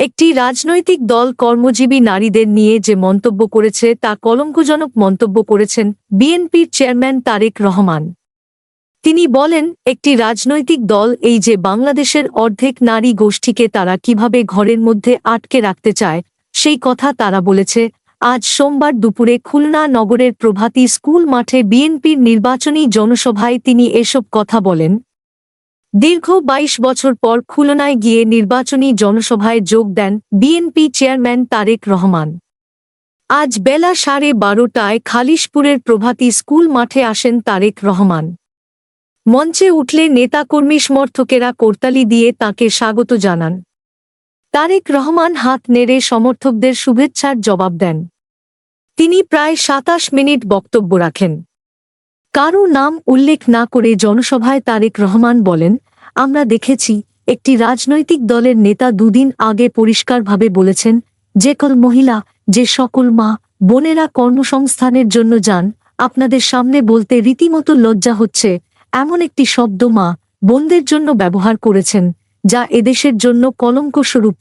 একটি রাজনৈতিক দল কর্মজীবী নারীদের নিয়ে যে মন্তব্য করেছে তা কলঙ্কজনক মন্তব্য করেছেন বিএনপির চেয়ারম্যান তারেক রহমান। তিনি বলেন, একটি রাজনৈতিক দল এই যে বাংলাদেশের অর্ধেক নারী গোষ্ঠীকে তারা কীভাবে ঘরের মধ্যে আটকে রাখতে চায়, সেই কথা তারা বলেছে, আজ সোমবার দুপুরে খুলনা নগরের প্রভাতী স্কুল মাঠে বিএনপির নির্বাচনী জনসভায় তিনি এসব কথা বলেন। দীর্ঘ ২২ বছর পর খুলনায় গিয়ে নির্বাচনী জনসভায় যোগ দেন বিএনপি চেয়ারম্যান তারেক রহমান। আজ বেলা সাড়ে বারোটায় খালিশপুরের প্রভাতী স্কুল মাঠে আসেন তারেক রহমান। মঞ্চে উঠলে নেতাকর্মী সমর্থকেরা করতালি দিয়ে তাকে স্বাগত জানান। তারেক রহমান হাত নেড়ে সমর্থকদের শুভেচ্ছার জবাব দেন। তিনি প্রায় সাতাশ মিনিট বক্তব্য রাখেন। কারও নাম উল্লেখ না করে জনসভায় তারেক রহমান বলেন, আমরা দেখেছি একটি রাজনৈতিক দলের নেতা দুদিন আগে পরিষ্কারভাবে বলেছেন, যে কল মহিলা, যে সকল মা, বোনেরা কর্মসংস্থানের জন্য যান, আপনাদের সামনে বলতে রীতিমতো লজ্জা হচ্ছে, এমন একটি শব্দ মা বোনদের জন্য ব্যবহার করেছেন, যা এদেশের জন্য কলঙ্কস্বরূপ।